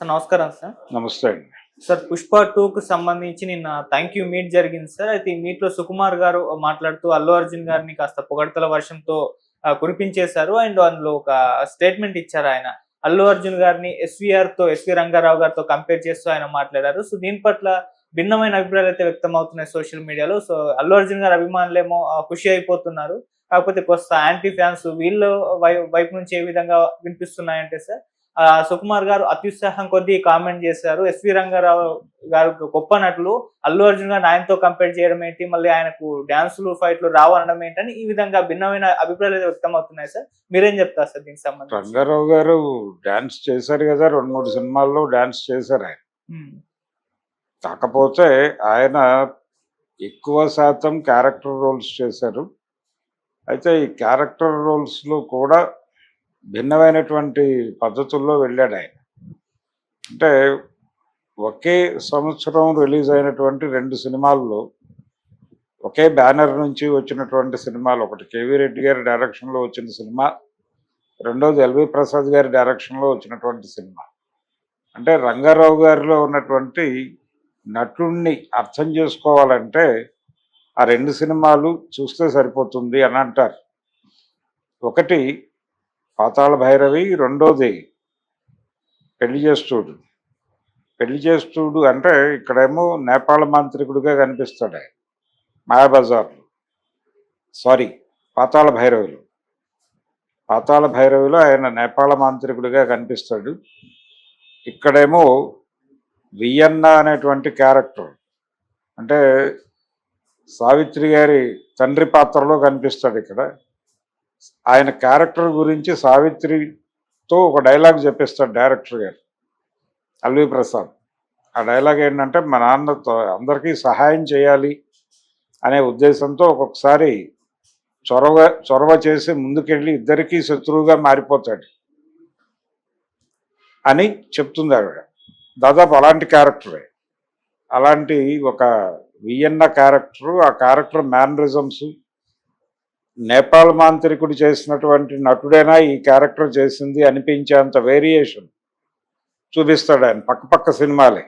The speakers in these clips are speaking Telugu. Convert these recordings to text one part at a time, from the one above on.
సార్ నమస్కారం సార్. నమస్తే అండి. సార్ పుష్ప టూ కు సంబంధించి నిన్న థ్యాంక్ యూ మీట్ జరిగింది సార్. అయితే ఈ మీట్లో సుకుమార్ గారు మాట్లాడుతూ అల్లు అర్జున్ గారిని కాస్త పొగడతల వర్షంతో కురిపించేశారు. అండ్ అందులో ఒక స్టేట్మెంట్ ఇచ్చారు ఆయన. అల్లు అర్జున్ గారిని ఎస్వీఆర్తో ఎస్వి రంగారావు గారితో కంపేర్ చేస్తూ ఆయన మాట్లాడారు. సో దీని పట్ల భిన్నమైన అభిప్రాయాలు అయితే వ్యక్తం అవుతున్నాయి సోషల్ మీడియాలో. సో అల్లు అర్జున్ గారి అభిమానులేమో ఖుషి అయిపోతున్నారు. కాకపోతే కొత్త యాంటీ ఫ్యాన్స్ వీళ్ళు వైపు నుంచి ఏ విధంగా వినిపిస్తున్నాయంటే సార్ సుకుమార్ గారు అత్యుత్సాహం కొద్దీ కామెంట్ చేశారు. ఎస్వి రంగారావు గారు గొప్ప నటులు. అల్లు అర్జున్ గారిని ఆయనతో కంపేర్ చేయడం ఏంటి? మళ్ళీ ఆయనకు డాన్సులు ఫైట్లు రావు అనడం ఏంటని ఈ విధంగా భిన్నమైన అభిప్రాయాలు వ్యక్తం అవుతున్నాయి సార్. మీరేం చెప్తారు సార్ దీనికి సంబంధించి? రంగారావు గారు డాన్స్ చేశారు కదా రెండు మూడు సినిమాల్లో డాన్స్ చేశారు ఆయన. కాకపోతే ఆయన ఎక్కువ శాతం క్యారెక్టర్ రోల్స్ చేశారు. అయితే ఈ క్యారెక్టర్ రోల్స్లో కూడా భిన్నమైనటువంటి పద్ధతుల్లో వెళ్ళాడు ఆయన. అంటే ఒకే సంవత్సరం రిలీజ్ అయినటువంటి రెండు సినిమాల్లో ఒకే బ్యానర్ నుంచి వచ్చినటువంటి సినిమాలు ఒకటి కేవీ రెడ్డి గారి డైరెక్షన్లో వచ్చిన సినిమా రెండోది ఎల్వి ప్రసాద్ గారి డైరెక్షన్లో వచ్చినటువంటి సినిమా. అంటే రంగారావు గారిలో ఉన్నటువంటి నటుణ్ణి అర్థం చేసుకోవాలంటే ఆ రెండు సినిమాలు చూస్తే సరిపోతుంది అని అంటారు. ఒకటి పాతాళ భైరవి రెండోది పెళ్ళి చేస్తుడు. పెళ్ళి చేస్తుడు అంటే ఇక్కడేమో నేపాళ మాంత్రికుడిగా కనిపిస్తాడు ఆయన మాయాబజార్లో. సారీ పాతాళ భైరవులు. పాతాళ భైరవిలో ఆయన నేపాళ మాంత్రికుడిగా కనిపిస్తాడు. ఇక్కడేమో వియన్న అనేటువంటి క్యారెక్టర్. అంటే సావిత్రి గారి తండ్రి పాత్రలో కనిపిస్తాడు ఇక్కడ. ఆయన క్యారెక్టర్ గురించి సావిత్రితో ఒక డైలాగ్ చెప్పిస్తాడు డైరెక్టర్ గారు అల్వి ప్రసాద్. ఆ డైలాగ్ ఏంటంటే మా నాన్నతో అందరికీ సహాయం చేయాలి అనే ఉద్దేశంతో ఒక్కొక్కసారి చొరవ చొరవ చేసి ముందుకెళ్ళి ఇద్దరికీ శత్రువుగా మారిపోతాడు అని చెప్తుంది ఆవిడ. దాదాపు అలాంటి క్యారెక్టరే. అలాంటి ఒక వియన్న క్యారెక్టరు ఆ క్యారెక్టర్ మేనరిజమ్స్ నేపాల్ మాంత్రికుడు చేసినటువంటి నటుడైనా ఈ క్యారెక్టర్ చేసింది అనిపించేంత వేరియేషన్ చూపిస్తాడు ఆయన పక్క పక్క సినిమాలే.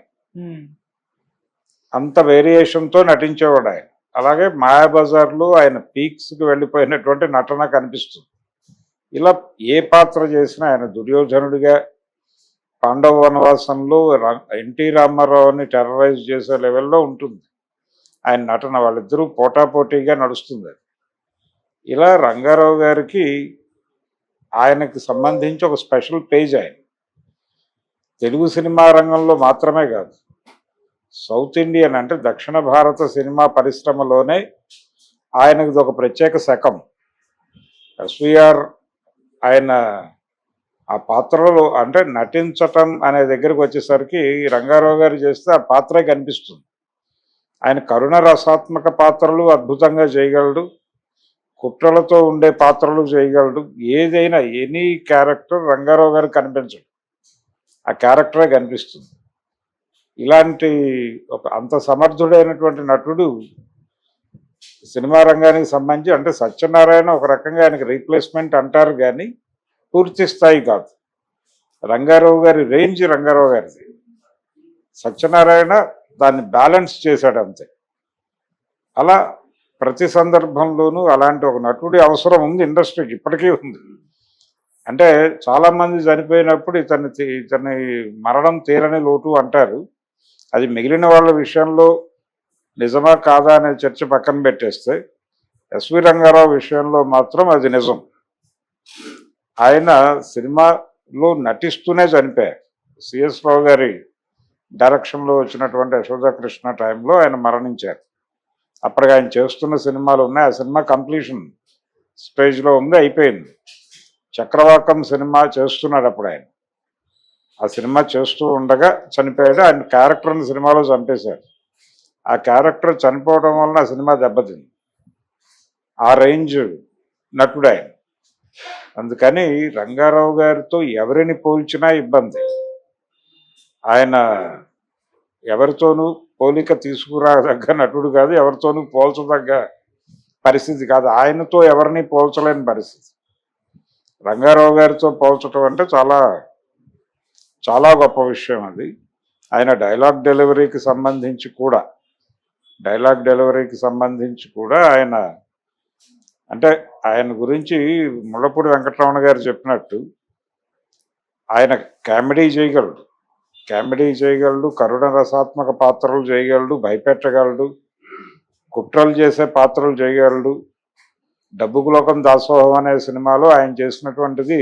అంత వేరియేషన్తో నటించేవాడు ఆయన. అలాగే మాయాబజార్లో ఆయన పీక్స్కి వెళ్ళిపోయినటువంటి నటన కనిపిస్తుంది. ఇలా ఏ పాత్ర చేసినా ఆయన దుర్యోధనుడిగా పాండవ వనవాసంలో ఎన్టీ రామారావుని టెర్రరైజ్ చేసే లెవెల్లో ఉంటుంది. ఆయన నటన వాళ్ళిద్దరూ పోటాపోటీగా నడుస్తుంది. ఇలా రంగారావు గారికి ఆయనకి సంబంధించి ఒక స్పెషల్ పేజ్ ఆయన. తెలుగు సినిమా రంగంలో మాత్రమే కాదు సౌత్ ఇండియన్ అంటే దక్షిణ భారత సినిమా పరిశ్రమలోనే ఆయనకు ఒక ప్రత్యేక శకం. ఎస్విఆర్ ఆయన ఆ పాత్రలో అంటే నటించటం అనే దగ్గరకు వచ్చేసరికి రంగారావు గారు చేస్తే ఆ పాత్రే కనిపిస్తుంది. ఆయన కరుణ రసాత్మక పాత్రలు అద్భుతంగా చేయగలడు. కుట్రలతో ఉండే పాత్రలు చేయగలడు. ఏదైనా ఎనీ క్యారెక్టర్ రంగారావు గారు కనిపించడు. ఆ క్యారెక్టరే కనిపిస్తుంది. ఇలాంటి ఒక అంత సమర్థుడైనటువంటి నటుడు సినిమా రంగానికి సంబంధించి అంటే సత్యనారాయణ ఒక రకంగా ఆయనకి రీప్లేస్మెంట్ అంటారు కానీ పూర్తి స్థాయి కాదు. రంగారావు గారి రేంజ్ రంగారావు గారిది. సత్యనారాయణ దాన్ని బ్యాలెన్స్ చేశాడు అంతే. అలా ప్రతి సందర్భంలోనూ అలాంటి ఒక నటుడి అవసరం ఉంది ఇండస్ట్రీకి ఇప్పటికీ ఉంది. అంటే చాలామంది చనిపోయినప్పుడు ఇతన్ని తీ- ఇతని మరణం తీరని లోటు అంటారు. అది మిగిలిన వాళ్ళ విషయంలో నిజమా కాదా అనే చర్చ పక్కన పెట్టేస్తే ఎస్వి రంగారావు విషయంలో మాత్రం అది నిజం. ఆయన సినిమాలో నటిస్తూనే చనిపోయారు. సిఎస్ రావు గారి డైరెక్షన్లో వచ్చినటువంటి యశోదా కృష్ణ టైంలో ఆయన మరణించారు. అప్పటికి ఆయన చేస్తున్న సినిమాలు ఉన్నాయి. ఆ సినిమా కంప్లీషన్ స్టేజ్లో ఉంది అయిపోయింది. చక్రవాకం సినిమా చేస్తున్నాడు అప్పుడు ఆయన. ఆ సినిమా చేస్తూ ఉండగా చనిపోయాడు. ఆయన క్యారెక్టర్ని సినిమాలో చంపేశారు ఆ క్యారెక్టర్ చనిపోవడం వలన ఆ సినిమా దెబ్బతింది. ఆ రేంజ్ నటుడు ఆయన. అందుకని రంగారావు గారితో ఎవరిని పోల్చినా ఇబ్బంది. ఆయన ఎవరితోనూ పోలిక తీసుకురాదగ్గ నటుడు కాదు ఎవరితోనూ పోల్చదగ్గ పరిస్థితి కాదు. ఆయనతో ఎవరిని పోల్చలేని పరిస్థితి. రంగారావు గారితో పోల్చడం అంటే చాలా చాలా గొప్ప విషయం అది. ఆయన డైలాగ్ డెలివరీకి సంబంధించి కూడా డైలాగ్ డెలివరీకి సంబంధించి కూడా ఆయన అంటే ఆయన గురించి ముళ్ళపూడి వెంకటరమణ గారు చెప్పినట్టు ఆయన కామెడీ చేయగలడు. కామెడీ చేయగలడు కరుణ రసాత్మక పాత్రలు చేయగలడు భయపెట్టగలడు కుట్రలు చేసే పాత్రలు చేయగలడు. డబ్బుకు లోకం దాసోహం అనే సినిమాలో ఆయన చేసినటువంటిది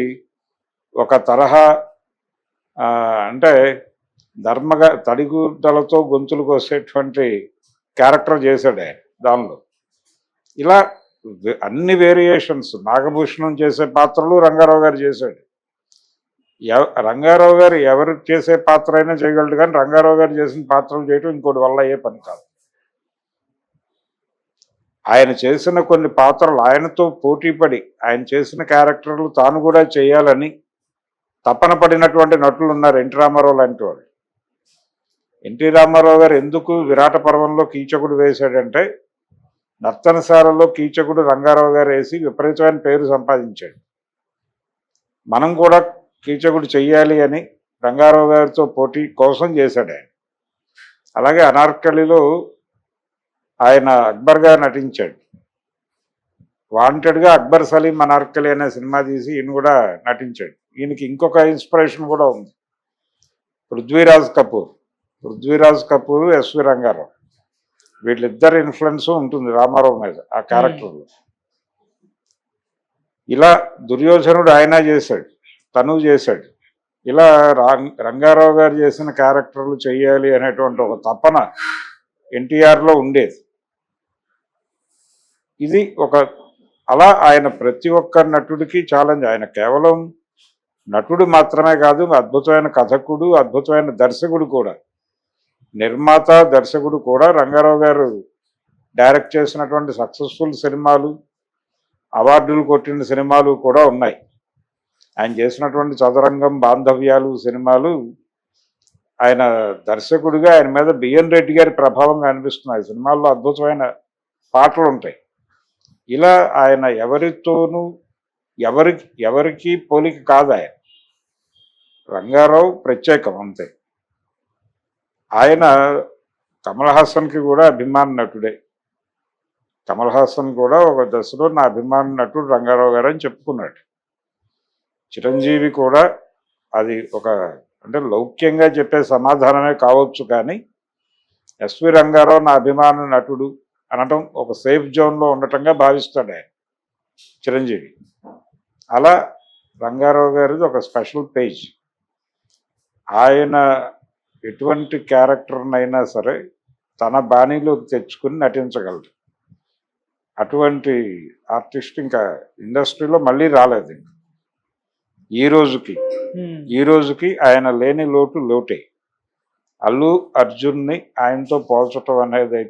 ఒక తరహా అంటే ధర్మగా తడిగుడ్డలతో గొంతులు కోసేటువంటి క్యారెక్టర్ చేశాడు ఆయన దానిలో. ఇలా అన్ని వేరియేషన్స్ నాగభూషణం చేసే పాత్రలు రంగారావు గారు చేశాడు. రంగారావు గారు ఎవరు చేసే పాత్ర అయినా చేయగలడు కానీ రంగారావు గారు చేసిన పాత్రలు చేయటం ఇంకోటి వల్ల ఏ పని కాదు. ఆయన చేసిన కొన్ని పాత్రలు ఆయనతో పోటీపడి ఆయన చేసిన క్యారెక్టర్లు తాను కూడా చేయాలని తపన పడినటువంటి నటులు ఉన్నారు ఎన్టీ రామారావు లాంటి వాళ్ళు. ఎన్టీ రామారావు గారు ఎందుకు విరాట పర్వంలో కీచకుడు వేశాడంటే నర్తనశాలలో కీచకుడు రంగారావు గారు వేసి విపరీతమైన పేరు సంపాదించాడు. మనం కూడా కీచకుడు చెయ్యాలి అని రంగారావు గారితో పోటీ కోసం చేశాడు ఆయన. అలాగే అనార్కలిలో ఆయన అక్బర్గా నటించాడు. వాంటెడ్గా అక్బర్ సలీం అనార్కలి అనే సినిమా తీసి ఈయన కూడా నటించాడు. ఈయనకి ఇంకొక ఇన్స్పిరేషన్ కూడా ఉంది. Prithviraj Kapoor Prithviraj Kapoor S V Ranga Rao. వీళ్ళిద్దరి ఇన్ఫ్లుయెన్స్ ఉంటుంది రామారావు మీద ఆ క్యారెక్టర్లో ఇలా దుర్యోధనుడు ఆయన చేశాడు. తను చేశాడు. ఇలా రా- రంగారావు గారు చేసిన క్యారెక్టర్లు చేయాలి అనేటువంటి ఒక తపన ఎన్టీఆర్లో ఉండేది. ఇది ఒక అలా ఆయన ప్రతి ఒక్క నటుడికి ఛాలెంజ్ ఆయన కేవలం నటుడు మాత్రమే కాదు అద్భుతమైన కథకుడు అద్భుతమైన దర్శకుడు కూడా. నిర్మాత దర్శకుడు కూడా. రంగారావు గారు డైరెక్ట్ చేసినటువంటి సక్సెస్ఫుల్ సినిమాలు అవార్డులు కొట్టిన సినిమాలు కూడా ఉన్నాయి. ఆయన చేసినటువంటి చదరంగం బాంధవ్యాలు సినిమాలు ఆయన దర్శకుడిగా ఆయన మీద బిఎన్ రెడ్డి గారి ప్రభావం కనిపిస్తున్నాయి. సినిమాల్లో అద్భుతమైన పాటలు ఉంటాయి. ఇలా ఆయన ఎవరితోనూ ఎవరికి ఎవరికి పోలిక కాదు ఆయన. రంగారావు ప్రత్యేకం అంతే. ఆయన కమల్ హాసన్కి కూడా అభిమాన నటుడే. కమల్ హాసన్ కూడా ఒక దశలో నా అభిమాన నటుడు రంగారావు గారు అని చెప్పుకున్నాడు. చిరంజీవి కూడా అది ఒక అంటే లౌక్యంగా చెప్పే సమాధానమే కావచ్చు కానీ ఎస్వి రంగారావు నా అభిమాన నటుడు అనటం ఒక సేఫ్ జోన్లో ఉండటంగా భావిస్తాడు ఆయన చిరంజీవి. అలా రంగారావు గారిది ఒక స్పెషల్ పేజ్. ఆయన ఎటువంటి క్యారెక్టర్నైనా సరే తన బాణీలోకి తెచ్చుకుని నటించగలడు. అటువంటి ఆర్టిస్ట్ ఇంకా ఇండస్ట్రీలో మళ్ళీ రాలేదు ఇంకా. ఈ రోజుకి. ఈ రోజుకి ఆయన లేని లోటు లోటే అల్లు అర్జున్ని ఆయనతో పోల్చటం అనేది అయితే